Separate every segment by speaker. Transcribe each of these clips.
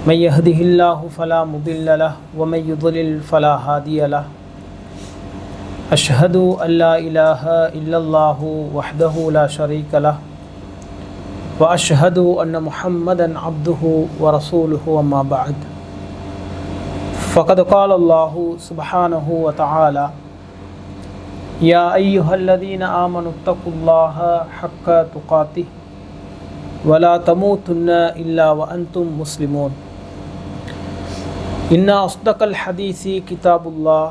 Speaker 1: من يهده الله فلا مضل له ومن يضلل فلا هادي له. أشهد أن لا إله إلا الله وحده لا شريك له. وأشهد أن محمدا عبده ورسوله وما بعد. فقد قال الله سبحانه وتعالى يا أيها الذين آمنوا اتقوا الله حق تقاته ولا تموتن إلا وأنتم مسلمون. إن أصدق الحديث كتاب الله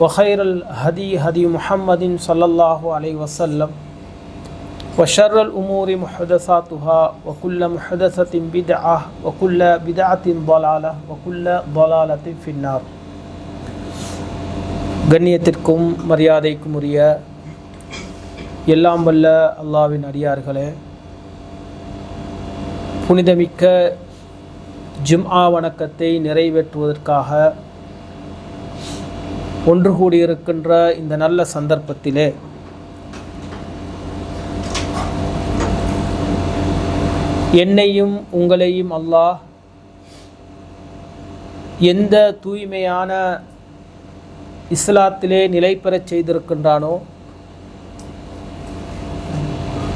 Speaker 1: وخير الهدي هدي محمد صلى الله عليه وسلم وشر الأمور محدثاتها وكل محدثة بدعة وكل بدعة ضلالة وكل ضلالة في النار கண்ணியத்திற்கும் மரியாதைக்கும் உரிய எல்லாம் வல்ல அல்லாவின் அடியார்களே புனிதமிக்க ஜிம்ஆ வணக்கத்தை நிறைவேற்றுவதற்காக ஒன்று கூடியிருக்கின்ற இந்த நல்ல சந்தர்ப்பத்திலே என்னையும் உங்களையும் அல்லாஹ் எந்த தூய்மையான இஸ்லாத்திலே நிலை பெறச் செய்திருக்கின்றானோ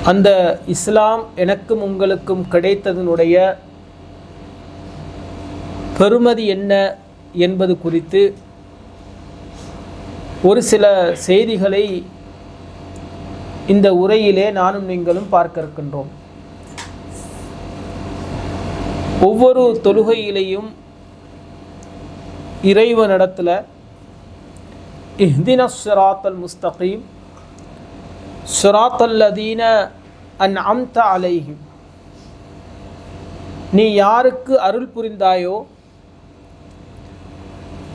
Speaker 1: அந்த இஸ்லாம் எனக்கும் உங்களுக்கும் கிடைத்ததனுடைய பெருமதி என்ன என்பது குறித்து ஒரு சில செய்திகளை இந்த உரையிலே நானும் நீங்களும் பார்க்க இருக்கின்றோம் ஒவ்வொரு தொழுகையிலையும் இறைவனிடத்தில் இஹ்தின சிராத்தல் முஸ்தகீம் சுராத்தல்லதீன அன் அம்த அலைஹிம். நீ யாருக்கு அருள் புரிந்தாயோ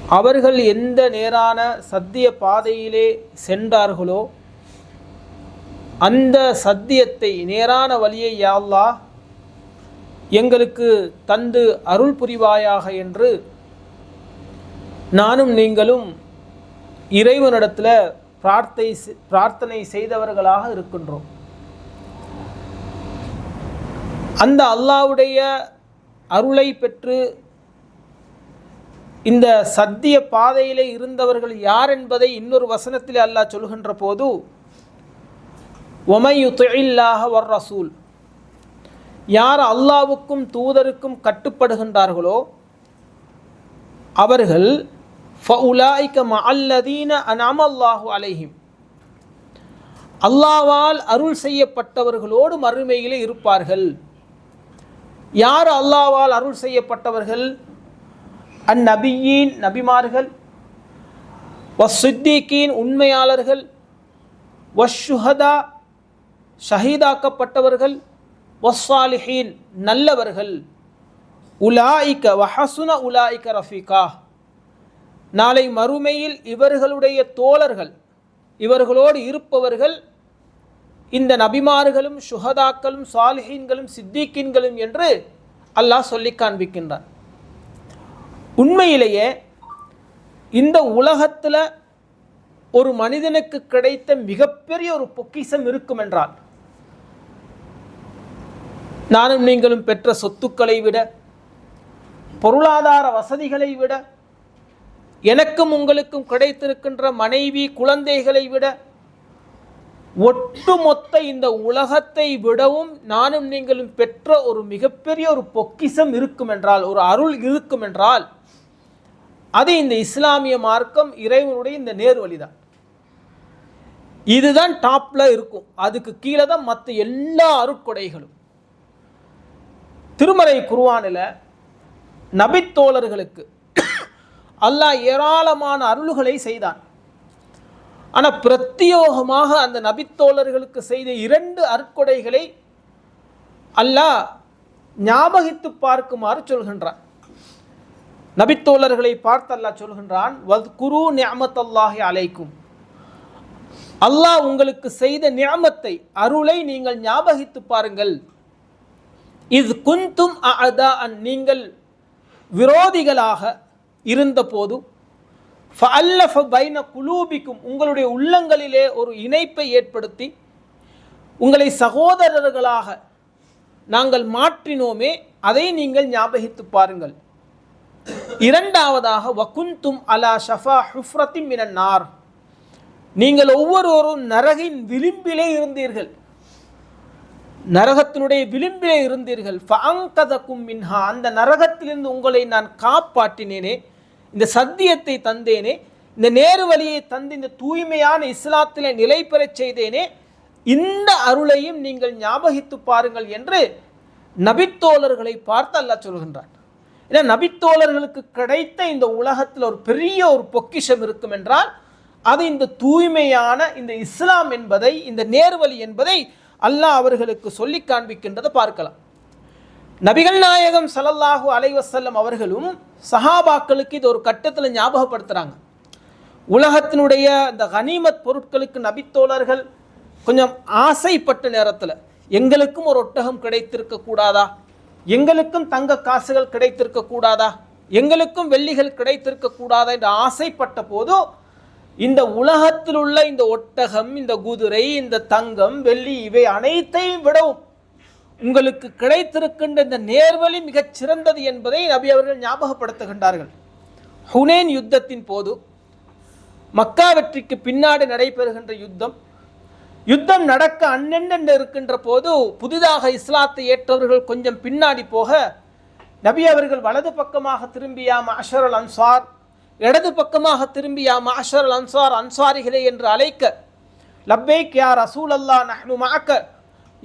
Speaker 1: அவர்கள் எந்த நேரான சத்திய பாதையிலே சென்றார்களோ அந்த சத்தியத்தை நேரான வழியை யாழ்லா எங்களுக்கு தந்து அருள் புரிவாயாக என்று நானும் நீங்களும் இறைவனிடத்தில் பிரார்த்தை பிரார்த்தனை செய்தவர்களாக இருக்கின்றோம். அந்த அல்லாவுடைய அருளை பெற்று இந்த சத்திய பாதையிலே இருந்தவர்கள் யார் என்பதை இன்னொரு வசனத்தில் அல்லாஹ் சொல்கின்ற போது ஒமையுல்லாக வர் ரசூல். யார் அல்லாவுக்கும் தூதருக்கும் கட்டுப்படுகின்றார்களோ அவர்கள் ஃபஉலாய்க மஅல்லதீன அல்லாஹு அலைஹிம். அல்லாவால் அருள் செய்யப்பட்டவர்களோடு மறுமையிலே இருப்பார்கள். யார் அல்லாவால் அருள் செய்யப்பட்டவர்கள்? அந்நபியின் நபிமார்கள் வஸ்ஸித்தீக்கீன் உண்மையாளர்கள் வஷுஹதா ஷஹீதாக்கப்பட்டவர்கள் வஸ்ஸாலிஹீன் நல்லவர்கள். உலாயிக்க வஹசுன உலாய்க்க ரஃபிகா. நாளை மறுமையில் இவர்களுடைய தோழர்கள் இவர்களோடு இருப்பவர்கள் இந்த நபிமார்களும் சுஹதாக்களும் சாலிஹீன்களும் சித்திகீன்களும் என்று அல்லாஹ் சொல்லி காண்பிக்கின்றான். உண்மையிலேயே இந்த உலகத்தில் ஒரு மனிதனுக்கு கிடைத்த மிகப்பெரிய ஒரு பொக்கிசம் இருக்கும் என்றால் நானும் நீங்களும் பெற்ற சொத்துக்களை விட பொருளாதார வசதிகளை விட எனக்கும் உங்களுக்கும் கிடைத்திருக்கின்ற மனைவி குழந்தைகளை விட ஒட்டுமொத்த இந்த உலகத்தை விடவும் நானும் நீங்களும் பெற்ற ஒரு மிகப்பெரிய ஒரு பொக்கிசம் இருக்கும் என்றால் ஒரு அருள் இருக்கும் என்றால் அது இந்த இஸ்லாமிய மார்க்கம் இறைவனுடைய இந்த நேர்வழி தான் இதுதான் டாப்ல இருக்கும். அதுக்கு கீழே தான் மற்ற எல்லா அருட்கொடைகளும். திருமறை குருவானில் நபித்தோழர்களுக்கு அல்லாஹ் ஏராளமான அருள்களை செய்தான். ஆனால் பிரத்யோகமாக அந்த நபித்தோழர்களுக்கு செய்த இரண்டு அற்கொடைகளை அல்லாஹ் ஞாபகித்து பார்க்குமாறு சொல்கின்றான். நபித்தோழர்களை பார்த்து அல்லாஹ் சொல்கின்றான் வத் குரு நியமத்தல்லாஹி அலைக்கும். அல்லாஹ் உங்களுக்கு செய்த நியமத்தை அருளை நீங்கள் ஞாபகித்து பாருங்கள். இது குந்தும் அதா நீங்கள் விரோதிகளாக இருந்தபோதும் ஃபஅல்லஃப பைன குலூபிக்கும் உங்களுடைய உள்ளங்களிலே ஒரு இணைப்பை ஏற்படுத்தி உங்களை சகோதரர்களாக நாங்கள் மாற்றினோமே அதை நீங்கள் ஞாபகித்து பாருங்கள். இரண்டாவதாக வகுந்தும் அலா ஷஃபா ஹுஃப்ரத்தின் மினன்னார் நீங்கள் ஒவ்வொருவரும் நரகின் விளிம்பிலே இருந்தீர்கள். நரகத்தினுடைய விளிம்பிலே இருந்தீர்கள். ஃபஅங்கதக்கும் மின்ஹா அந்த நரகத்திலிருந்து உங்களை நான் காப்பாற்றினேனே. இந்த சத்தியத்தை தந்தேனே இந்த நேரு வழியை தந்து இந்த தூய்மையான இஸ்லாத்திலே நிலை பெறச் செய்தேனே இந்த அருளையும் நீங்கள் ஞாபகித்து பாருங்கள் என்று நபித்தோழர்களை பார்த்து அல்லாஹ் சொல்கின்றான். ஏன்னா நபித்தோழர்களுக்கு கிடைத்த இந்த உலகத்தில் ஒரு பெரிய ஒரு பொக்கிஷம் இருக்கும் என்றால் அது இந்த தூய்மையான இந்த இஸ்லாம் என்பதை இந்த நேர்வழி என்பதை அல்லாஹ் அவர்களுக்கு சொல்லி காண்பிக்கின்றதை பார்க்கலாம். நபிகள் நாயகம் சலல்லாஹூ அலைவசல்லம் அவர்களும் சஹாபாக்களுக்கு இது ஒரு கட்டத்தில் ஞாபகப்படுத்துகிறாங்க உலகத்தினுடைய அந்த கனிமத் பொருட்களுக்கு நபித்தோழர்கள் கொஞ்சம் ஆசைப்பட்ட நேரத்தில் எங்களுக்கும் ஒரு ஒட்டகம் கிடைத்திருக்க கூடாதா? எங்களுக்கும் தங்க காசுகள் கிடைத்திருக்க கூடாதா? எங்களுக்கும் வெள்ளிகள் கிடைத்திருக்க கூடாதா என்று ஆசைப்பட்ட போதோ இந்த உலகத்தில் உள்ள இந்த ஒட்டகம் இந்த குதிரை இந்த தங்கம் வெள்ளி இவை அனைத்தையும் விடவும் உங்களுக்கு கிடைத்திருக்கின்ற இந்த நேர்வழி மிகச் சிறந்தது என்பதை நபி அவர்கள் ஞாபகப்படுத்துகின்றார்கள். ஹுனேன் யுத்தத்தின் போது மக்கா வெற்றிக்கு பின்னாடி நடைபெறுகின்ற யுத்தம் யுத்தம் நடக்க அன்னென்று இருக்கின்ற போது புதிதாக இஸ்லாத்தை ஏற்றவர்கள் கொஞ்சம் பின்னாடி போக நபி அவர்கள் வலது பக்கமாக திரும்பியாம அஷரல் அன்சார் இடது பக்கமாக திரும்பியாம அஷரல் அன்சார் அன்சாரிகளே என்று அழைக்க லப்பேக் யார் அசூல் அல்லா நஹ்னு மாக்க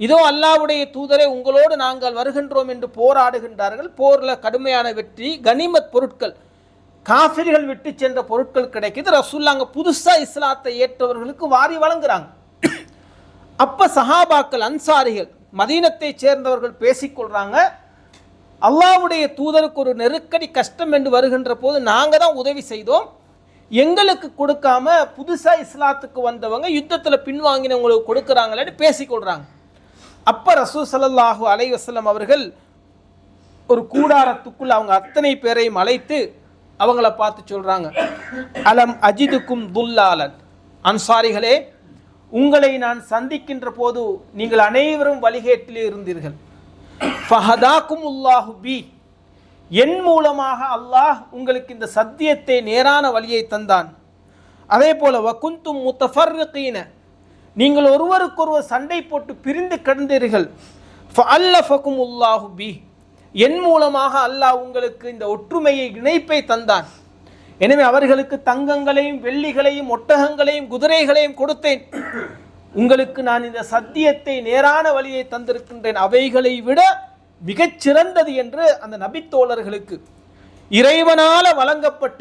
Speaker 1: இதோ அல்லாவுடைய தூதரை உங்களோடு நாங்கள் வருகின்றோம் என்று போராடுகின்றார்கள். போரில் கடுமையான வெற்றி கனிமத் பொருட்கள். காஃபிர்கள் விட்டு சென்ற பொருட்கள் கிடைக்குது. ரசூல்லா அங்கே புதுசாக இஸ்லாத்தை ஏற்றவர்களுக்கு வாரி வழங்குறாங்க. அப்போ சஹாபாக்கள் அன்சாரிகள் மதீனத்தை சேர்ந்தவர்கள் பேசிக்கொள்கிறாங்க அல்லாவுடைய தூதருக்கு ஒரு நெருக்கடி கஷ்டம் என்று வருகின்ற போது நாங்கள் தான் உதவி செய்தோம். எங்களுக்கு கொடுக்காம புதுசாக இஸ்லாத்துக்கு வந்தவங்க யுத்தத்தில் பின்வாங்கினவங்களுக்கு கொடுக்குறாங்களேன்னு பேசிக்கொள்கிறாங்க அப்ப ரசூ சல்லாஹூ அலை வசலம் அவர்கள் ஒரு கூடாரத்துக்குள் அவங்க அத்தனை பேரையும் அழைத்து அவங்கள பார்த்து சொல்கிறாங்க அலம் அஜிதுக்கும் துல்லாலன். அன்சாரிகளே உங்களை நான் சந்திக்கின்ற போது நீங்கள் அனைவரும் வழிகேட்டிலே இருந்தீர்கள். ஃபஹதாக்கும் உல்லாஹு பி. என் மூலமாக அல்லாஹ் உங்களுக்கு இந்த சத்தியத்தை நேரான வழியை தந்தான். அதே போல வகுந்தும் முத்தஃபர்ரீன நீங்கள் ஒருவருக்கொருவர் சண்டை போட்டு பிரிந்து கிடந்தீர்கள். ஃபஅல்லஃபக்கும் உல்லாஹு பி என் மூலமாக அல்லாஹ் உங்களுக்கு இந்த ஒற்றுமையை இணைப்பை தந்தான். எனவே அவர்களுக்கு தங்கங்களையும் வெள்ளிகளையும் ஒட்டகங்களையும் குதிரைகளையும் கொடுத்தேன். உங்களுக்கு நான் இந்த சத்தியத்தை நேரான வழியை தந்திருக்கின்றேன். அவைகளை விட மிகச் சிறந்தது என்று அந்த நபித்தோழர்களுக்கு இறைவனால் வழங்கப்பட்ட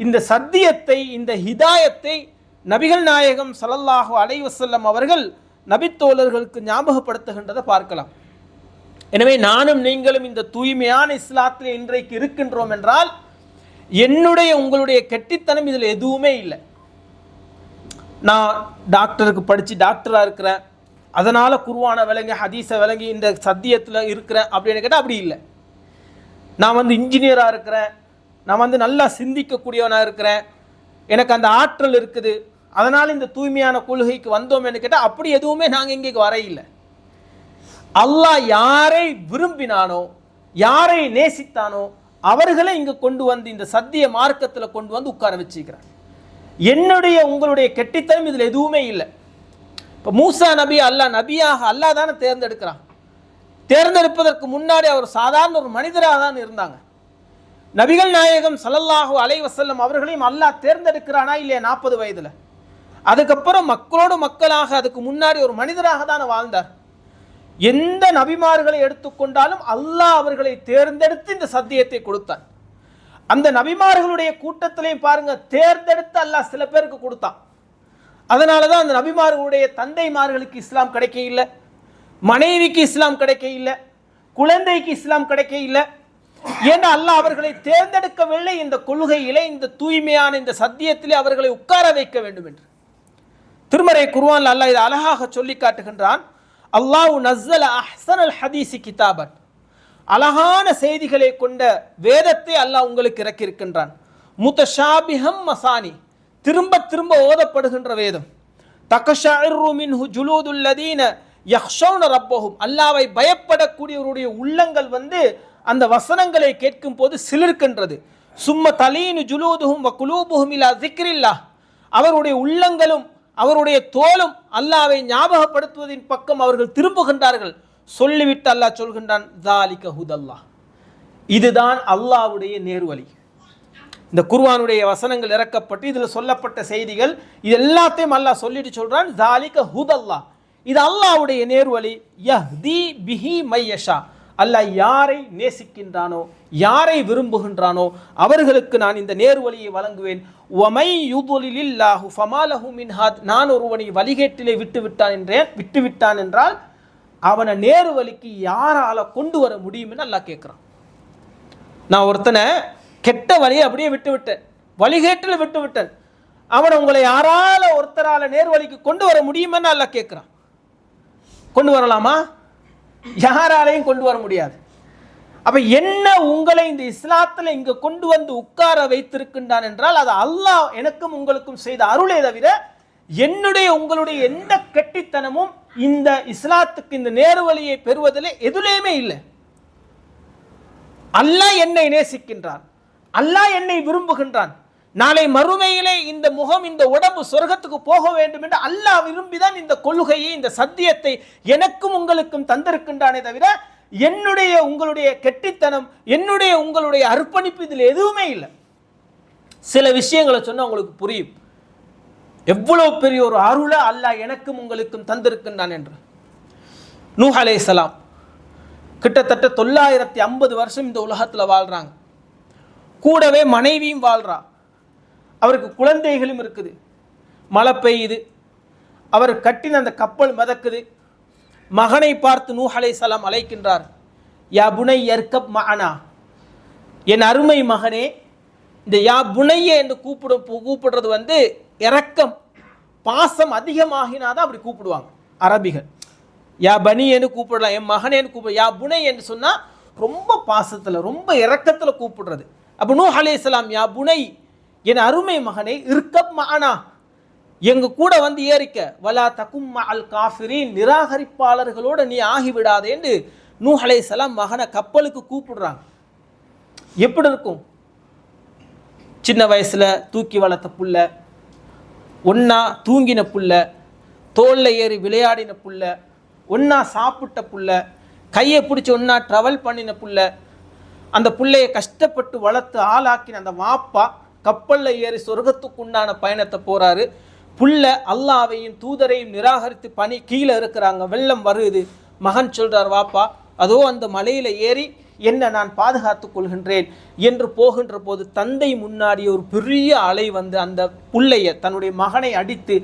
Speaker 1: இந்த சத்தியத்தை இந்த ஹிதாயத்தை நபிகள் நாயகம் ஸல்லல்லாஹு அலைவசல்லம் அவர்கள் நபித்தோழர்களுக்கு ஞாபகப்படுத்துகின்றதை பார்க்கலாம். எனவே நானும் நீங்களும் இந்த தூய்மையான இஸ்லாத்தில் இன்றைக்கு இருக்கின்றோம் என்றால் என்னுடைய உங்களுடைய கெட்டித்தனம் இதில் எதுவுமே இல்லை. நான் டாக்டருக்கு படித்து டாக்டராக இருக்கிறேன். அதனால் குருவான விலங்கு ஹதீஸை விலங்கி இந்த சத்தியத்தில் இருக்கிறேன் அப்படின்னு கேட்டால் அப்படி இல்லை. நான் வந்து இன்ஜினியராக இருக்கிறேன். நான் வந்து நல்லா சிந்திக்கக்கூடியவனாக இருக்கிறேன். எனக்கு அந்த ஆற்றல் இருக்குது. அதனால் இந்த தூய்மையான கொள்கைக்கு வந்தோம்னு கேட்டால் அப்படி எதுவுமே நாங்கள் இங்கே வரையில்லை. அல்லாஹ் யாரை விரும்பினானோ யாரை நேசித்தானோ அவர்களை இங்கே கொண்டு வந்து இந்த சத்திய மார்க்கத்தில் கொண்டு வந்து உட்கார வச்சுக்கிறார். என்னுடைய உங்களுடைய கெட்டித்தனம் இதில் எதுவுமே இல்லை. இப்போ மூசா நபி அல்லாஹ் நபியாக அல்லாஹ் தானே தேர்ந்தெடுக்கிறான். தேர்ந்தெடுப்பதற்கு முன்னாடி அவர் சாதாரண ஒரு மனிதராக தான் இருந்தாங்க. நபிகள் நாயகம் ஸல்லல்லாஹு அலைஹி வஸல்லம் அவர்களையும் அல்லாஹ் தேர்ந்தெடுக்கிறானா இல்லையா நாற்பது வயதில்? அதுக்கப்புறம் மக்களோடு மக்களாக அதுக்கு முன்னாடி ஒரு மனிதராக தானே வாழ்ந்தார். எந்த நபிமார்களை எடுத்துக்கொண்டாலும் அல்லாஹ் அவர்களை தேர்ந்தெடுத்து இந்த சத்தியத்தை கொடுத்தான். அந்த நபிமார்களுடைய கூட்டத்திலையும் பாருங்க தேர்ந்தெடுத்து அல்லாஹ் சில பேருக்கு கொடுத்தான். அதனால தான் அந்த நபிமார்களுடைய தந்தைமார்களுக்கு இஸ்லாம் கிடைக்க இல்லை மனைவிக்கு இஸ்லாம் கிடைக்க இல்லை குழந்தைக்கு இஸ்லாம் கிடைக்க இல்லை ஏன்னா அல்லாஹ் அவர்களை தேர்ந்தெடுக்கவில்லை. இந்த கொள்கையிலே இந்த தூய்மையான இந்த சத்தியத்திலே அவர்களை உட்கார வைக்க வேண்டும் என்று. திருமறை குருவான் அல்லாஹ் இதை அழகாக சொல்லி காட்டுகின்றான். அல்லாஹ் அஹ்சன் அல் ஹதீசி கிதாபன். அழகான செய்திகளை கொண்ட வேதத்தை அல்லாஹ் உங்களுக்கு இறக்கியிருக்கின்றான். முத்தஷாபிஹம் மசானி. திரும்ப திரும்ப ஓதப்படுகின்ற வேதம். தகஷரு ஜுலூதுல்லதீன யஹ்ஷௌன ரப்போகும் அல்லாவை பயப்படக்கூடியவருடைய உள்ளங்கள் வந்து அந்த வசனங்களை கேட்கும் போது சிலிர்க்கின்றது. சும்ம தலீனு ஜுலூதுகும் வ குலூபுகும் இலா திக்ரில்லா அவருடைய உள்ளங்களும் அவருடைய தோலும் அல்லாவை ஞாபகப்படுத்துவதின் பக்கம் அவர்கள் திரும்புகின்றார்கள். சொல்லிவிட்டு அல்லாஹ் சொல்கின்றான் தாலிக ஹுதல்லா இதுதான் அல்லாஹ்வுடைய நேர்வழி. இந்த குர்வானுடைய வசனங்கள் இறக்கப்பட்டு இதில் சொல்லப்பட்ட செய்திகள் இது எல்லாத்தையும் அல்லாஹ் சொல்லிட்டு சொல்கிறான் தாலிக ஹுதல்லா இது அல்லாஹ்வுடைய நேர்வழி. யஹ்தி பிஹி மையஷா அல்லாஹ் யாரை நேசிக்கின்றானோ யாரை விரும்புகின்றானோ அவர்களுக்கு நான் இந்த நேர்வழியை வழங்குவேன். ஒமை யுதுலில்லாஹு ஃபமாலஹு மின்ஹாத் நான் ஒருவனை வழிகேட்டிலே விட்டு விட்டான் என்றேன் விட்டு விட்டான் என்றால் அவனை நேரு வழிக்கு யாரால கொண்டு வர முடியும்னு நல்லா கேட்குறான். நான் ஒருத்தனை கெட்ட வழியை அப்படியே விட்டு விட்டேன் வழிகேட்டில் விட்டு விட்டேன். அவனை உங்களை யாரால ஒருத்தரால நேர்வழிக்கு கொண்டு வர முடியுமென்னு நல்லா கேட்குறான். கொண்டு வரலாமா? யாராலையும் கொண்டு வர முடியாது. அப்ப என்ன உங்களை இந்த இஸ்லாத்துல இங்க கொண்டு வந்து உட்கார வைத்திருக்கின்றான் என்றால் அது அல்லாஹ் எனக்கும் உங்களுக்கும் செய்த அருளே தவிர என்னுடைய உங்களுடைய எந்த கெட்டித்தனமும் இந்த இஸ்லாத்துக்கு இந்த நேர்வழியை பெறுவதில் எதுலேயுமே இல்லை. அல்லாஹ் என்னை நேசிக்கின்றான். அல்லாஹ் என்னை விரும்புகின்றான். நாளை மறுமையிலே இந்த முகம் இந்த உடம்பு சொர்க்கத்துக்கு போக வேண்டும் என்று அல்லாஹ் விரும்பிதான் இந்த கொள்கையை இந்த சத்தியத்தை எனக்கும் உங்களுக்கும் தந்திருக்கின்றானே தவிர என்னுடைய உங்களுடைய கெட்டித்தனம் என்னுடைய உங்களுடைய அர்ப்பணிப்பு இதில் எதுவுமே இல்லை. சில விஷயங்களை சொன்னால் உங்களுக்கு புரியும். எவ்வளோ பெரிய ஒரு அருளை அல்லாஹ் எனக்கும் உங்களுக்கும் தந்திருக்கின்றான் என்று. நூஹ் சலாம் கிட்டத்தட்ட தொள்ளாயிரத்தி ஐம்பது வருஷம் இந்த உலகத்தில் வாழ்கிறாங்க கூடவே மனைவியும் வாழ்றா. அவருக்கு குழந்தைகளும் இருக்குது. மழை பெய்யுது. அவர் கட்டின அந்த கப்பல் மிதக்குது. மகனை பார்த்து நூஹ் சலாம் அழைக்கின்றார் யா புனை எர்கப் மகனா என் அருமை மகனே இந்த யா புனையே என்று கூப்பிடும் கூப்பிடுறது வந்து இரக்கம் பாசம் அதிகமாகினாதான் அப்படி கூப்பிடுவாங்க அரபிகள். யா பனி என்று கூப்பிடலாம் என் மகனேன்னு கூப்பிட யா புனை என்று சொன்னால் ரொம்ப பாசத்தில் ரொம்ப இறக்கத்தில் கூப்பிடுறது. அப்போ நூ அலைஹிஸ்ஸலாம் யா புனை என் அருமை மகனே இருக்கப் மகனா எங்க கூட வந்து ஏறிக்க வலா தகும் அல் காஃபிரின் நிராகரிப்பாளர்களோட நீ ஆகிவிடாதேன்னு நூ அலைசலாம் மகனை கப்பலுக்கு கூப்பிடுறாங்க. எப்படி இருக்கும்? சின்ன வயசில் தூக்கி வளர்த்த புள்ள ஒன்றா தூங்கின புள்ள தோளில் ஏறி விளையாடின புள்ள ஒன்றா சாப்பிட்ட புள்ள கையை பிடிச்சி ஒன்றா ட்ராவல் பண்ணின புள்ள அந்த பிள்ளையை கஷ்டப்பட்டு வளர்த்து ஆளாக்கின அந்த வாப்பா கப்பலில் ஏறி சொர்க்கத்துக்குண்டான பயணத்தை போறாரு. புள்ள அல்லாவையும் தூதரையும் நிராகரித்து பனி கீழே இருக்கிறாங்க வெள்ளம் வருது. மகன் சொல்றார் வாப்பா அதோ அந்த மலையில ஏறி என்ன நான் பாதுகாத்து கொள்கின்றேன் என்று போகின்ற போது தந்தை முன்னாடி ஒரு பெரிய அலை வந்து அந்த புள்ளைய தன்னுடைய மகனை அடித்து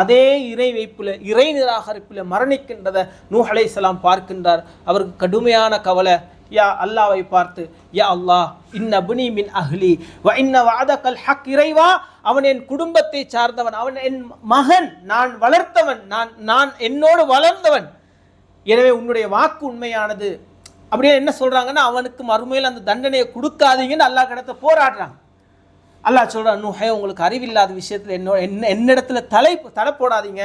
Speaker 1: அதே இறை வைப்பில் இறை நிராகரிப்பில் மரணிக்கின்றதை நூஹ் அலைஹிஸ்ஸலாம் பார்க்கின்றார். அவருக்கு கடுமையான கவலை. யா அல்லாவை பார்த்து யா அல்லாஹ் இன்ன புனி மின் அஹ்லி வ இன்ன வாதக்கல் ஹக் இறைவா அவன் என் குடும்பத்தை சார்ந்தவன் அவன் என் மகன் நான் வளர்த்தவன் நான் நான் என்னோடு வளர்ந்தவன். எனவே உன்னுடைய வாக்கு உண்மையானது. அப்படியே என்ன சொல்கிறாங்கன்னா அவனுக்கு மறுமையில் அந்த தண்டனையை கொடுக்காதீங்கன்னு அல்லாஹ் கிடத்த போராடுறாங்க அல்லாஹ் சொல்கிறான் நூஹே உங்களுக்கு அறிவில்லாத விஷயத்தில் என்ன என்ன என்னிடத்துல தலை தலை போடாதீங்க.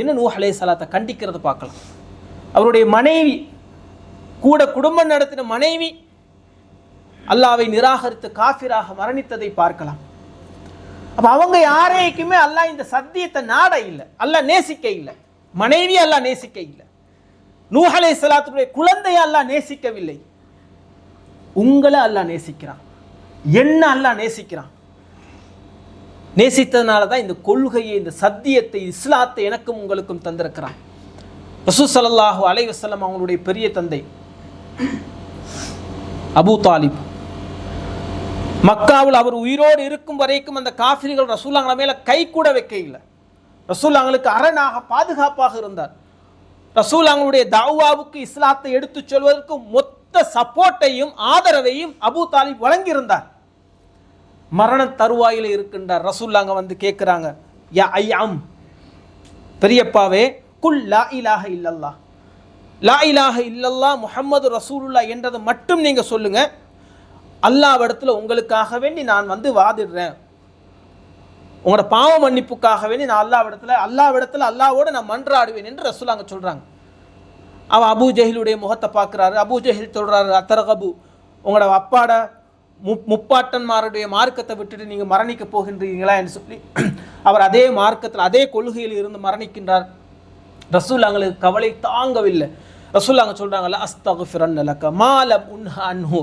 Speaker 1: என்ன நூஹ் அலைஹி சலாத்தை கண்டிக்கிறத பார்க்கலாம். அவருடைய மனைவி கூட குடும்பம் நடத்தின மனைவி அல்லாவை நிராகரித்து காஃபிராக மரணித்ததை பார்க்கலாம். அப்போ அவங்க யாரைக்குமே அல்லாஹ் இந்த சத்தியத்தை நாட இல்லை. அல்லாஹ் நேசிக்க இல்லை. மனைவி அல்லாஹ் நேசிக்க இல்லை. நூஹ் அலைஹி ஸலாத்துடைய குழந்தையை அல்லாஹ் நேசிக்கவில்லை. உங்களை அல்லாஹ் நேசிக்கிறான். என்ன அல்லாஹ் நேசிக்கிறான்? நேசித்ததுனால தான் இந்த கொள்கையை இந்த சத்தியத்தை இஸ்லாத்தை எனக்கும் உங்களுக்கும் தந்திருக்கிறான். ரசூ சல்லாஹு அலைவசல்லம் அவங்களுடைய பெரிய தந்தை. Abu Talib. மக்காவில் அவர் உயிரோடு இருக்கும் வரைக்கும் அந்த காஃபிரிகள் ரசூலாங்கள மேலே கை கூட வைக்க இல்லை ரசூலாங்களுக்கு அரணாக பாதுகாப்பாக இருந்தார். ரசூலாங்களுடைய தாவாவுக்கு இஸ்லாத்தை எடுத்துச் சொல்வதற்கு மொத்த சப்போர்ட்டையும் ஆதரவையும் அபூ தாலிப் வழங்கியிருந்தார். மரண தருவாயில் இருக்கின்றார் ரசூல்லாங்க வந்து கேட்குறாங்க யா ஐயாம். பெரியப்பாவே குல் லா இலாஹ இல்லல்லா லா இலாக இல்லல்லா முஹம்மது ரசூலுல்லா என்றதை மட்டும் நீங்கள் சொல்லுங்கள் அல்லாவிடத்தில் உங்களுக்காக வேண்டி நான் வந்து வாதிடுறேன். உங்களோட பாவ மன்னிப்புக்காக வேண்டி நான் அல்லாவிடத்தில் அல்லாவிடத்தில் அல்லாவோட நான் மன்றாடுவேன் என்று ரசூலாங்க சொல்கிறாங்க அவன் அபு ஜஹிலுடைய முகத்தை பார்க்குறாரு. அபு ஜஹில் சொல்கிறாரு அத்தரகபு உங்களோட அப்பாட மு முப்பாட்டன்மாருடைய மார்க்கத்தை விட்டுட்டு நீங்கள் மரணிக்க போகின்றீங்களா என்று சொல்லி அவர் அதே மார்க்கத்தில் அதே கொள்கையில் இருந்து மரணிக்கின்றார். ரசூல்லாங்களுக்கு கவலை தாங்கவில்லை. ரசூல்லாங்க சொல்றாங்கல்ல அஸ்தகுஃபிரன் லக்க மாலம் உன்ஹ அன்ஹு.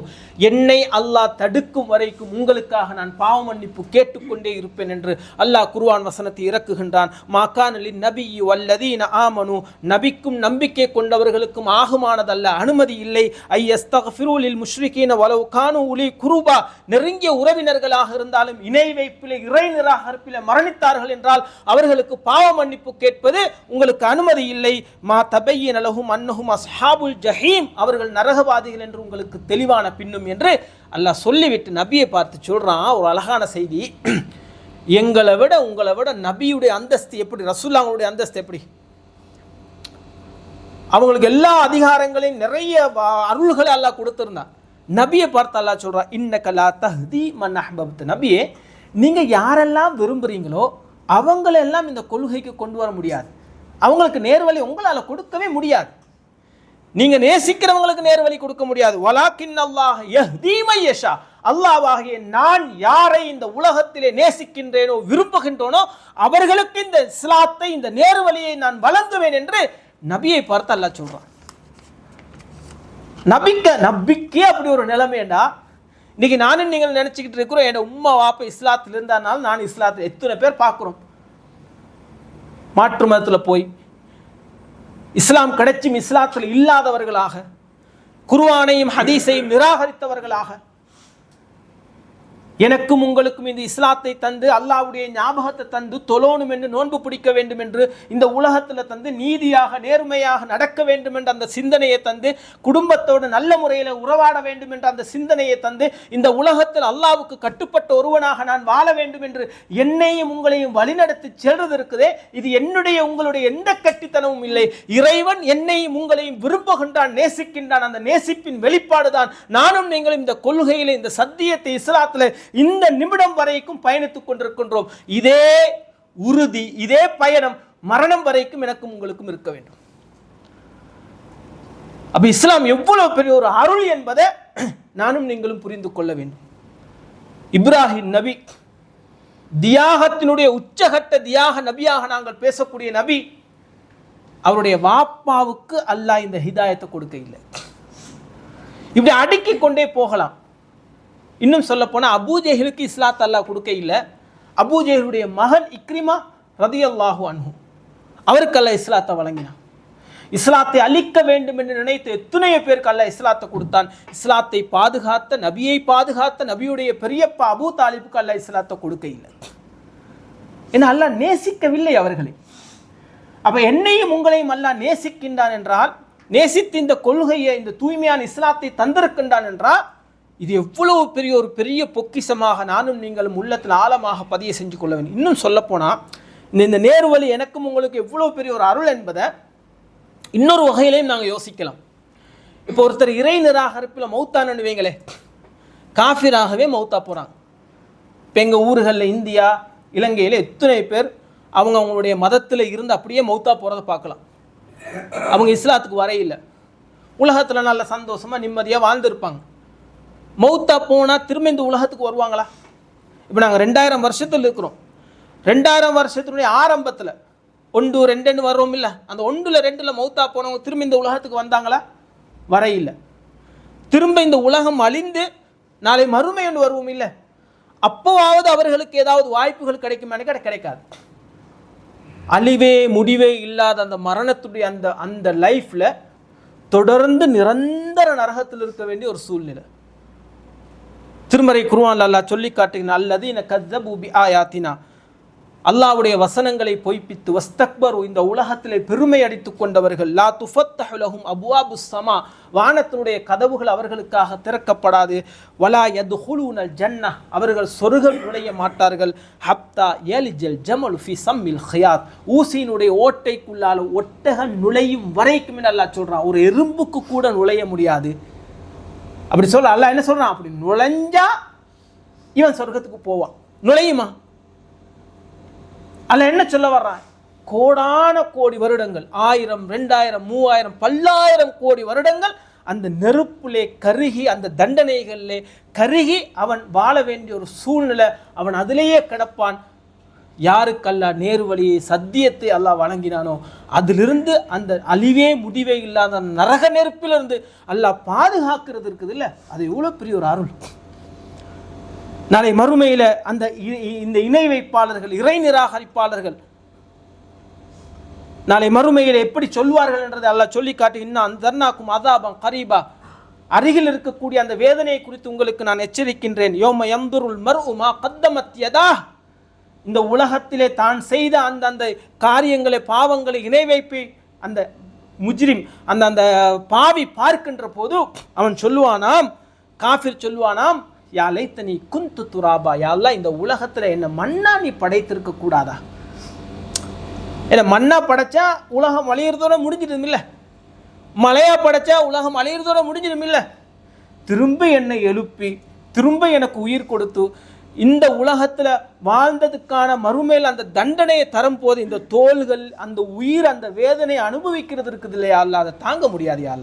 Speaker 1: என்னை அல்லாஹ் தடுக்கும் வரைக்கும் உங்களுக்காக நான் பாவ மன்னிப்பு கேட்டுக்கொண்டே இருப்பேன் என்று அல்லாஹ் குருவான் வசனத்தை இறக்குகின்றான். மாகானலின் நபி வல்லதீன ஆமனு. நபிக்கும் நம்பிக்கை கொண்டவர்களுக்கும் ஆகுமானதல்ல அனுமதி இல்லை. ஐ அஸ்தகுஃபிரூலில் முஷ்ரிகீன வலவு கானு உலி குருபா. நெருங்கிய உறவினர்களாக இருந்தாலும் இணை வைப்பிலே இறை நிராகரிப்பிலே மரணித்தார்கள் என்றால் அவர்களுக்கு பாவ மன்னிப்பு கேட்பது உங்களுக்கு அனுமதி இல்லை. மா தபையின் அழகும் அன்னகும் அஸ்ஹாபுல் ஜஹீம் அவர்கள் நரகவாதிகள் என்று உங்களுக்கு தெளிவான பின்னும் என்று அல்லாஹ் சொல்லிவிட்டு நபியை பார்த்து சொல்கிறான் ஒரு அழகான செய்தி. எங்களை விட உங்களை விட நபியுடைய அந்தஸ்து எப்படி ரசூல்லாங்களுடைய அந்தஸ்து எப்படி? அவங்களுக்கு எல்லா அதிகாரங்களையும் நிறைய அருள்களை அல்லாஹ் கொடுத்துருந்தான். நபியை பார்த்து அல்லாஹ் சொல்றான் இன்னக்கலா தஹ்தி மன் அஹ்பப்து. நபியே நீங்கள் யாரெல்லாம் விரும்புகிறீங்களோ அவங்களெல்லாம் இந்த கொள்கைக்கு கொண்டு வர முடியாது. அவங்களுக்கு நேர்வழி உங்களால் கொடுக்கவே முடியாது. நீங்க நேசிக்கிறவங்களுக்கு நேர் வழி கொடுக்க முடியாது. வலாக்கின் அல்லாஹ் யஹ்தி மையஷா நான் யாரை இந்த உலகத்திலே நேசிக்கின்றேனோ விரும்புகின்றோனோ அவர்களுக்கு இந்த இஸ்லாத்தை இந்த நேர் வழியை நான் வழங்குவேன் என்று நபியை பார்த்து அல்லாஹ் சொல்றான். நபிக்க நம்பிக்கை அப்படி ஒரு நிலைமைண்டா இன்னைக்கு நானும் நீங்கள் நினைச்சுக்கிட்டு இருக்கிறோம் என் உம்மா வாப்ப இஸ்லாத்தில் இருந்தாலும் நான் இஸ்லாத்தில் எத்தனை பேர் பார்க்குறோம். மாற்று மதத்தில் போய் இஸ்லாம் கிடைச்சும் இஸ்லாத்தில் இல்லாதவர்களாக குர்ஆனையும் ஹதீஸையும் நிராகரித்தவர்களாக எனக்கும் உங்களுக்கும் இந்த இஸ்லாத்தை தந்து அல்லாவுடைய ஞாபகத்தை தந்து தொழணும் என்று நோன்பு பிடிக்க வேண்டும் என்று இந்த உலகத்தில் தந்து நீதியாக நேர்மையாக நடக்க வேண்டும் என்ற அந்த சிந்தனையை தந்து குடும்பத்தோடு நல்ல முறையில் உறவாட வேண்டும் என்ற அந்த சிந்தனையை தந்து இந்த உலகத்தில் அல்லாவுக்கு கட்டுப்பட்ட ஒருவனாக நான் வாழ வேண்டும் என்று என்னையும் உங்களையும் வழிநடத்தி செல்றது இருக்குதே இது என்னுடைய உங்களுடைய எந்த கட்டித்தனமும் இல்லை. இறைவன் என்னையும் உங்களையும் விரும்புகின்றான் நேசிக்கின்றான் அந்த நேசிப்பின் வெளிப்பாடுதான். நானும் நீங்களும் இந்த கொள்கையில் இந்த சத்தியத்தை இஸ்லாத்தில் இந்த நிமிடம் வரைக்கும் பயணித்துக் கொண்டிருக்கின்றோம். இதே உறுதி இதே பயணம் மரணம் வரைக்கும் எனக்கும் உங்களுக்கும் இருக்க வேண்டும். அப்ப இஸ்லாம் எவ்வளவு பெரிய ஒரு அருள் என்பதை நானும் நீங்களும் புரிந்து கொள்ள வேண்டும். இப்ராஹிம் நபி தியாகத்தினுடைய உச்சகட்ட தியாக நபியாக நாங்கள் பேசக்கூடிய நபி அவருடைய வாப்பாவுக்கு அல்லாஹ் இந்த ஹிதாயத்தை கொடுக்க இல்லை இப்படி அடுக்கிக் கொண்டே போகலாம். இன்னும் சொல்ல போனால் அபூஜெஹலுக்கு இஸ்லாத் அல்லாஹ் கொடுக்க இல்லை. அபூஜெஹலுடைய மகன் இக்ரிமா ரதியல்லாஹு அன்ஹு. அவருக்கு அல்ல இஸ்லாத்தை வழங்கினான். இஸ்லாத்தை அழிக்க வேண்டும் என்று நினைத்து எத்தனையோ பேருக்கு அல்ல இஸ்லாத்தை கொடுத்தான். இஸ்லாத்தை பாதுகாத்த நபியை பாதுகாத்த நபியுடைய பெரியப்பா அபூ தாலிபுக்கு அல்லாஹ் இஸ்லாத்தை கொடுக்க இல்லை. ஏன்னா அல்லாஹ் நேசிக்கவில்லை அவர்களை. அப்ப என்னையும் உங்களையும் அல்லா நேசிக்கின்றான் என்றால் நேசித்து இந்த கொள்கையை இந்த தூய்மையான இஸ்லாத்தை தந்திருக்கின்றான் என்றால் இது எவ்வளவு பெரிய ஒரு பெரிய பொக்கிஷமாக நானும் நீங்களும் உள்ளத்தில் ஆழமாக பதிய செஞ்சு கொள்ள வேண்டும். இன்னும் சொல்லப்போனால் இந்த இந்த நேர்வழி எனக்கும் உங்களுக்கு எவ்வளோ பெரிய ஒரு அருள் என்பதை இன்னொரு வகையிலையும் நாங்கள் யோசிக்கலாம். இப்போ ஒருத்தர் இறை நிராகரிப்பில் மௌத்தான்னு வைங்களே காஃபிராகவே மௌத்தா போகிறாங்க இப்போ எங்கள் ஊர்களில் இந்தியா இலங்கையில் எத்தனை பேர் அவங்க அவங்களுடைய மதத்தில் இருந்து அப்படியே மௌத்தா போகிறத பார்க்கலாம். அவங்க இஸ்லாத்துக்கு வரையில்லை உலகத்தில் நல்ல சந்தோஷமாக நிம்மதியாக வாழ்ந்துருப்பாங்க. மௌத்தா போனால் திரும்ப இந்த உலகத்துக்கு வருவாங்களா? இப்போ நாங்கள் ரெண்டாயிரம் வருஷத்தில் இருக்கிறோம். ரெண்டாயிரம் வருஷத்தினுடைய ஆரம்பத்தில் ஒன்று ரெண்டுன்னு வர்றோம் இல்லை அந்த ஒன்றில் ரெண்டில் மௌத்தா போனவங்க திரும்ப இந்த உலகத்துக்கு வந்தாங்களா? வரையில்லை திரும்ப இந்த உலகம் அழிந்து நாளை மறுமை ஒன்று வருவோம் இல்லை அப்போவாவது அவர்களுக்கு ஏதாவது வாய்ப்புகள் கிடைக்குமான்னு கிடைக்காது. அழிவே முடிவே இல்லாத அந்த மரணத்துடைய அந்த அந்த லைஃப்பில் தொடர்ந்து நிரந்தர நரகத்தில் இருக்க வேண்டிய ஒரு சூழ்நிலை. திருமறை குருவான் அல்லாஹ் சொல்லி காட்டுகிறான் அல்லது என கத்தபு பி ஆயாத்தினா அல்லாஹ்வுடைய வசனங்களை பொய்ப்பித்து வஸ்தக்பரு இந்த உலகத்திலே பெருமை அடித்து கொண்டவர்கள் லா துஃபத்தஹுலகும் அபுவாபு சமா வானத்தினுடைய கதவுகள் அவர்களுக்காக திறக்கப்படாது. வலா யதுஹுலூனல் ஜன்னா அவர்கள் சொருகல் நுழைய மாட்டார்கள். ஹப்தா ஏலிஜல் ஜமல் ஃபி சம்மில் ஹயாத் ஊசியினுடைய ஓட்டைக்குள்ளால் ஒட்டக நுழையும் வரைக்கும் அல்லாஹ் சொல்கிறான் ஒரு எறும்புக்கு கூட நுழைய முடியாது. அப்படி சொல்ல அல்ல என்ன சொல்றான்? அப்படி நுழைஞ்சா இவன் சொர்க்கத்துக்கு போவான். நுழையுமா? அல்ல என்ன சொல்ல வர்றான்? கோடான கோடி வருடங்கள் ஆயிரம் ரெண்டாயிரம் மூவாயிரம் பல்லாயிரம் கோடி வருடங்கள் அந்த நெருப்பிலே கருகி அந்த தண்டனைகளிலே கருகி அவன் வாழ வேண்டிய ஒரு சூழ்நிலை அவன் அதிலேயே கிடப்பான். யாருக்கு அல்லாஹ் நேரு வழியை சத்தியத்தை அல்லாஹ் வழங்கினானோ அதிலிருந்து அந்த அழிவே முடிவே இல்லாத நரக நெருப்பிலிருந்து அல்லாஹ் பாதுகாக்கிறது இருக்குது இல்லை? அது எவ்வளோ பெரிய ஒரு அருள். நாளை மறுமையில் அந்த இ- இந்த இணை வைப்பாளர்கள் இறை நிராகரிப்பாளர்கள் நாளை மறுமையில் எப்படி சொல்வார்கள் என்றதை அல்லாஹ் சொல்லி காட்டி இன்னும் அந்த தர்ணாக்கும் அதாபம் கரீபா. அருகில் இருக்கக்கூடிய அந்த வேதனையை குறித்து உங்களுக்கு நான் எச்சரிக்கின்றேன். யோம எந்தருள் மர்உமா கத்தமத் இந்த உலகத்திலே தான் செய்த அந்த அந்த காரியங்களை பாவங்களை இணை வைப்பை அந்த முஜ்ரிம் அந்த அந்த பாவி பார்க்கின்ற போது அவன் சொல்லுவானாம் காஃபிர் சொல்லுவானாம் யா லைத்தனி குந்து துராபா யா இந்த உலகத்தில் என்னை மண்ணா நீ படைத்திருக்க கூடாதா? என்னை மண்ணா படைச்சா உலகம் அழியிறதோட முடிஞ்சிடும் இல்லை. மலையா படைச்சா உலகம் அழியிறதோட முடிஞ்சிடும் இல்லை. திரும்ப என்னை எழுப்பி திரும்ப எனக்கு உயிர் கொடுத்து இந்த உலகத்துல வாழ்ந்ததுக்கான மறுமையில் அந்த தண்டனையை தரும் போது இந்த தோள்கள் அந்த உயிர் அந்த வேதனையை அனுபவிக்கிறது இருக்குது இல்லையா அல்ல? அதை தாங்க முடியாது யா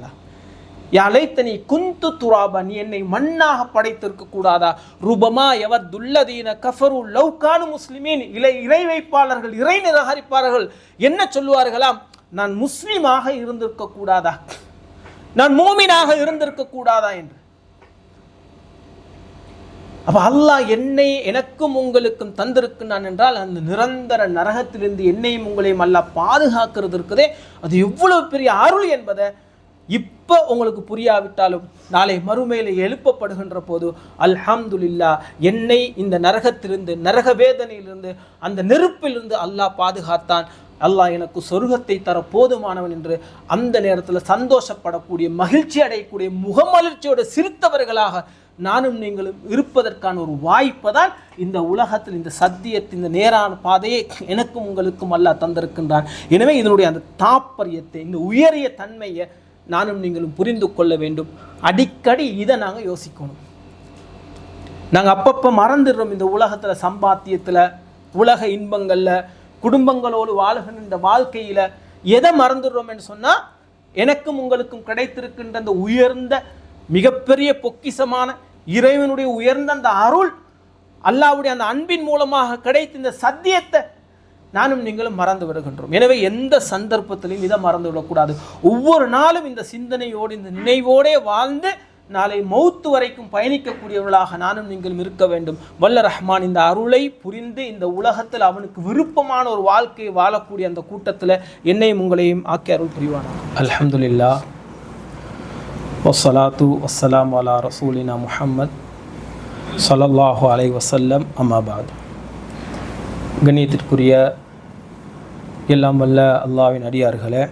Speaker 1: யாழைத்தனி குந்து துராபா நீ என்னை மண்ணாக படைத்திருக்க கூடாதா? ரூபமா எவர் துல்லதீன கஃபரு லவ்கானு முஸ்லிமீன். இலை இறை வைப்பாளர்கள் இறை நிராகரிப்பாளர்கள் என்ன சொல்லுவார்களாம்? நான் முஸ்லிமாக இருந்திருக்க கூடாதா? நான் மூமினாக இருந்திருக்க கூடாதா என்று. அப்போ அல்லாஹ் என்னை எனக்கும் உங்களுக்கும் தந்திருக்கிறான் என்றால் அந்த நிரந்தர நரகத்திலிருந்து என்னையும் உங்களையும் அல்லாஹ் பாதுகாக்கிறது இருக்குதே. அது எவ்வளவு பெரிய அருள் என்பதை இப்போ உங்களுக்கு புரியாவிட்டாலும் நாளை மறுமையில் எழுப்பப்படுகின்ற போது அல்ஹம்துலில்லா என்னை இந்த நரகத்திலிருந்து நரக வேதனையிலிருந்து அந்த நெருப்பிலிருந்து அல்லாஹ் பாதுகாத்தான். அல்லாஹ் எனக்கு சொர்க்கத்தை தர போதுமானவன் என்று அந்த நேரத்தில் சந்தோஷப்படக்கூடிய மகிழ்ச்சி அடையக்கூடிய முகமலர்ச்சியோடு சிரித்தவர்களாக நானும் நீங்களும் இருப்பதற்கான ஒரு வாய்ப்பை தான் இந்த உலகத்தில் இந்த சத்தியத்தின் இந்த நேரான பாதையை எனக்கும் உங்களுக்கும் அல்ல தந்திருக்கின்றான். எனவே இதனுடைய அந்த தாப்பரியத்தை இந்த உயரிய தன்மையை நானும் நீங்களும் புரிந்து கொள்ள வேண்டும். அடிக்கடி இதை நாங்கள் யோசிக்கணும். நாங்கள் அப்பப்போ மறந்துடுறோம் இந்த உலகத்தில் சம்பாத்தியத்தில் உலக இன்பங்களில் குடும்பங்களோடு வாழ்கின்ற இந்த வாழ்க்கையில் எதை மறந்துடுறோம்னு சொன்னால் எனக்கும் உங்களுக்கும் கிடைத்திருக்கின்ற அந்த உயர்ந்த மிகப்பெரிய பொக்கிஷமான இறைவனுடைய உயர்ந்த அந்த அருள் அல்லாஹ்வுடைய அந்த அன்பின் மூலமாக கிடைத்த இந்த சத்தியத்தை நானும் நீங்களும் மறந்து விடுகின்றோம். எனவே எந்த சந்தர்ப்பத்திலையும் இதை மறந்து விடக்கூடாது. ஒவ்வொரு நாளும் இந்த சிந்தனையோடு இந்த நினைவோடே வாழ்ந்து நாளை மௌத்து வரைக்கும் பயணிக்கக்கூடியவர்களாக நானும் நீங்களும் இருக்க வேண்டும். வல்ல ரஹ்மான் இந்த அருளை புரிந்து இந்த உலகத்தில் அவனுக்கு விருப்பமான ஒரு வாழ்க்கையை வாழக்கூடிய அந்த கூட்டத்தில் என்னையும் உங்களையும் ஆக்கி அருள் புரிவானா அலமதுல்லா வஸ்ஸலாத்து வஸ்ஸலாம் அலா ரசூலினா முஹம்மத் ஸல்லல்லாஹு அலைஹி வஸல்லம் அம்மாபாத் கணியத்திற்குரிய எல்லாம் வல்ல அல்லாவின் அடியார்களே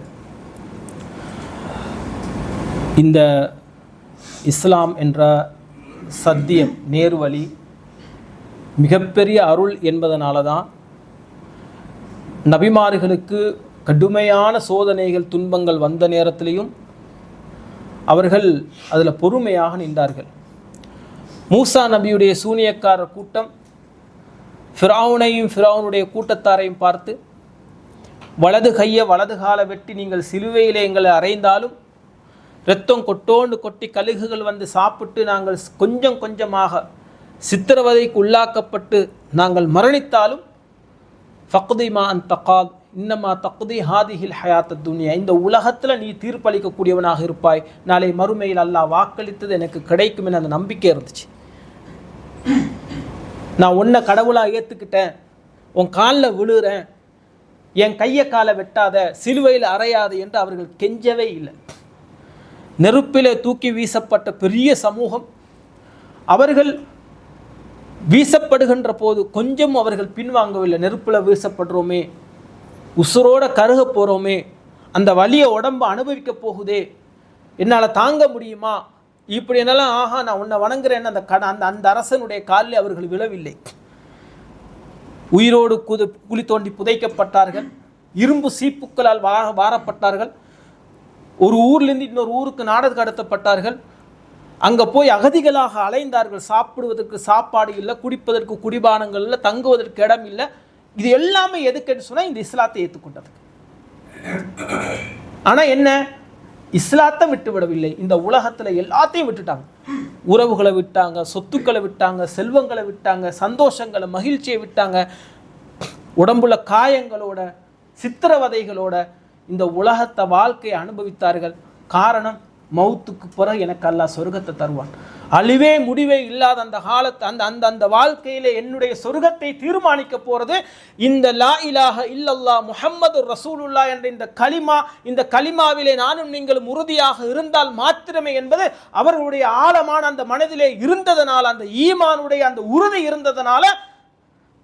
Speaker 1: இந்த இஸ்லாம் என்ற சத்தியம் நேர்வழி மிகப்பெரிய அருள் என்பதனால தான் நபிமார்களுக்கு கடுமையான சோதனைகள் துன்பங்கள் வந்த நேரத்திலையும் அவர்கள் அதில் பொறுமையாக நின்றார்கள். மூசா நபியுடைய சூனியக்காரர் கூட்டம் ஃபிராவுனையும் ஃபிராவுனுடைய கூட்டத்தாரையும் பார்த்து வலது கையை வலது காலை வெட்டி நீங்கள் சிலுவையிலே எங்களை அறைந்தாலும் இரத்தம் கொட்டோண்டு கொட்டி கழுகுகள் வந்து சாப்பிட்டு நாங்கள் கொஞ்சம் கொஞ்சமாக சித்திரவதைக்கு உள்ளாக்கப்பட்டு நாங்கள் மரணித்தாலும் ஃபக்திமா அன் தகாத் இன்னமா தக்குதி ஹாதிஹில் ஹயாத்த துனியா. இந்த உலகத்தில் நீ தீர்ப்பளிக்கக்கூடியவனாக இருப்பாய். நாளை மறுமையில் அல்லாஹ் வாக்களித்தது எனக்கு கிடைக்கும் என அந்த நம்பிக்கை இருந்துச்சு. நான் உன்னை கடவுளாக ஏற்றுக்கிட்டேன் உன் காலில் விழுறேன். என் கையை காலை வெட்டாத சிலுவையில் அறையாது என்று அவர்கள் கெஞ்சவே இல்லை. நெருப்பிலே தூக்கி வீசப்பட்ட பெரிய சமூகம் அவர்கள் வீசப்படுகின்ற போது கொஞ்சம் அவர்கள் பின்வாங்கவில்லை. நெருப்பில் வீசப்படுறோமே. உசுரோட கருக போகிறோமே அந்த வலியை உடம்பு அனுபவிக்க போகுதே என்னால் தாங்க முடியுமா? இப்படி என்னெல்லாம் ஆஹா நான் உன்னை வணங்குறேன்னு அந்த கட அந்த அந்த அரசனுடைய காலில் அவர்கள் விழவில்லை. உயிரோடு குது குழி தோண்டி புதைக்கப்பட்டார்கள் இரும்பு சீப்புக்களால் வா வாரப்பட்டார்கள் ஒரு ஊர்லேருந்து இன்னொரு ஊருக்கு நாடு கடத்தப்பட்டார்கள் அங்கே போய் அகதிகளாக அலைந்தார்கள் சாப்பிடுவதற்கு சாப்பாடு இல்லை குடிப்பதற்கு குடிபானங்கள் இல்லை தங்குவதற்கு இடம் இல்லை இது எல்லாமே எதுக்குன்னு சொன்னால் இந்த இஸ்லாத்தை ஏற்றுக்கொண்டதுக்கு ஆனால் என்ன? இஸ்லாத்தை விட்டு விடவில்லை. இந்த உலகத்தில் எல்லாத்தையும் விட்டுட்டாங்க. உறவுகளை விட்டாங்க சொத்துக்களை விட்டாங்க செல்வங்களை விட்டாங்க சந்தோஷங்களை மகிழ்ச்சியை விட்டாங்க. உடம்புல காயங்களோட சித்திரவதைகளோட இந்த உலகத்தை வாழ்க்கையை அனுபவித்தார்கள். காரணம் மௌத்துக்கு பிறகு எனக்கு அல்லாஹ் சொர்க்கத்தை தருவான். அழிவே முடிவே இல்லாத அந்த காலத்து அந்த அந்த அந்த வாழ்க்கையிலே என்னுடைய சொர்க்கத்தை தீர்மானிக்க போறது இந்த லா இலாக இல்லல்லா முஹம்மது ரசூலுல்லா என்ற இந்த கலிமா இந்த கலிமாவிலே நானும் நீங்களும் உறுதியாக இருந்தால் மாத்திரமே என்பது அவர்களுடைய ஆழமான அந்த மனதிலே இருந்ததனால் அந்த ஈமானுடைய அந்த உறுதி இருந்ததனால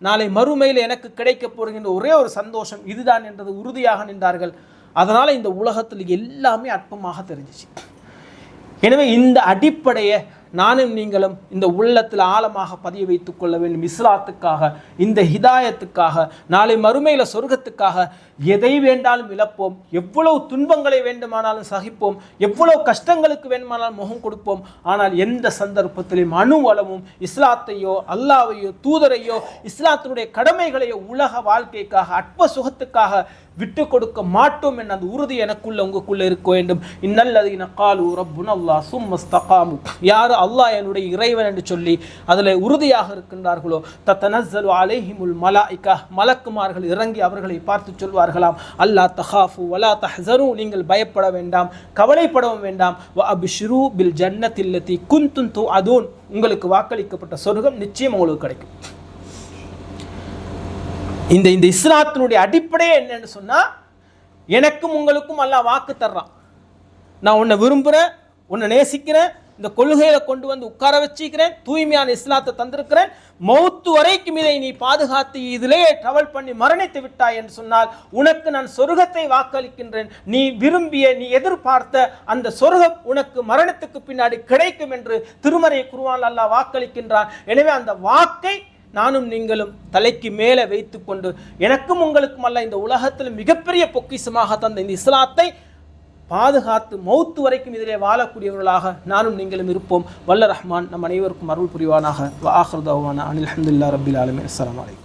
Speaker 1: நாளை மறுமையில் எனக்கு கிடைக்க போகின்ற ஒரே ஒரு சந்தோஷம் இதுதான் என்றது உறுதியாக நின்றார்கள். அதனால் இந்த உலகத்தில் எல்லாமே அற்பமாக தெரிஞ்சிச்சு. எனவே இந்த அடிப்படையை நானும் நீங்களும் இந்த உள்ளத்தில் ஆழமாக பதிய வைத்துக் கொள்ள வேண்டும் இஸ்லாத்துக்காக இந்த ஹிதாயத்துக்காக நாளை மறுமையில் சொர்க்கத்துக்காக எதை வேண்டாலும் இழப்போம். எவ்வளவு துன்பங்களை வேண்டுமானாலும் சகிப்போம். எவ்வளவு கஷ்டங்களுக்கு வேண்டுமானாலும் முகம் கொடுப்போம். ஆனால் எந்த சந்தர்ப்பத்திலும் அணுவளமும் இஸ்லாத்தையோ அல்லாவையோ தூதரையோ இஸ்லாத்தினுடைய கடமைகளையோ உலக வாழ்க்கைக்காக அற்ப சுகத்துக்காக விட்டு கொடுக்க மாட்டோம் என்ற அந்த உறுதி எனக்குள்ள உங்களுக்குள்ள இருக்க வேண்டும். இன்னல்லதீன காலு ரப்புன் அல்லா சும்மஸ்தகாமு யார் அல்லாஹ் என்னுடைய இறைவன் என்று சொல்லி அதில் உறுதியாக இருக்கின்றார்களோ தத்தனஸ்ஸலு அலைஹிமுல் மலாயிகா மலக்குமார்கள் இறங்கி அவர்களை பார்த்து சொல்வார்களாம் அல்லா தஹாஃபு வலா தஹரு நீங்கள் பயப்பட வேண்டாம் கவலைப்படவும் வேண்டாம். வ அபிஷ்ரு பில் ஜன்னத்தில்லத்தி குந்துன் து அதூன் உங்களுக்கு வாக்களிக்கப்பட்ட சொர்க்கம் நிச்சயம் உங்களுக்கு கிடைக்கும். இந்த இந்த இஸ்லாத்தினுடைய அடிப்படையே என்னன்னு சொன்னால் எனக்கும் உங்களுக்கும் அல்லா வாக்கு தர்றான். நான் உன்னை விரும்புகிறேன் உன்னை நேசிக்கிறேன் இந்த கொள்கையில கொண்டு வந்து உட்கார வச்சிக்கிறேன். தூய்மையான இஸ்லாத்தை தந்திருக்கிறேன். மௌத்து வரைக்கும் இதை நீ பாதுகாத்து இதிலேயே ட்ராவல் பண்ணி மரணித்து விட்டாய் என்று சொன்னால் உனக்கு நான் சொர்க்கத்தை வாக்களிக்கின்றேன். நீ விரும்பிய நீ எதிர்பார்த்த அந்த சொர்க்கம் உனக்கு மரணத்துக்கு பின்னாடி கிடைக்கும் என்று திருமறை குருவான் அல்லாஹ் வாக்களிக்கின்றான். எனவே அந்த வாக்கை நானும் நீங்களும் தலைக்கு மேலே வைத்துக்கொண்டு எனக்கும் உங்களுக்கும் அல்ல இந்த உலகத்தில் மிகப்பெரிய பொக்கிஷமாக தந்த இந்த இஸ்லாத்தை பாதுகாத்து மௌத்து வரைக்கும் இதிலே வாழக்கூடியவர்களாக நானும் நீங்களும் இருப்போம். வல்ல ரஹ்மான் நம் அனைவருக்கும் அருள் புரிவானாக. ஆஹ்ரதாவான அனில் அஹமதுல்லா ரபில் ஆலமி அஸ்லாம் வலைக்கம்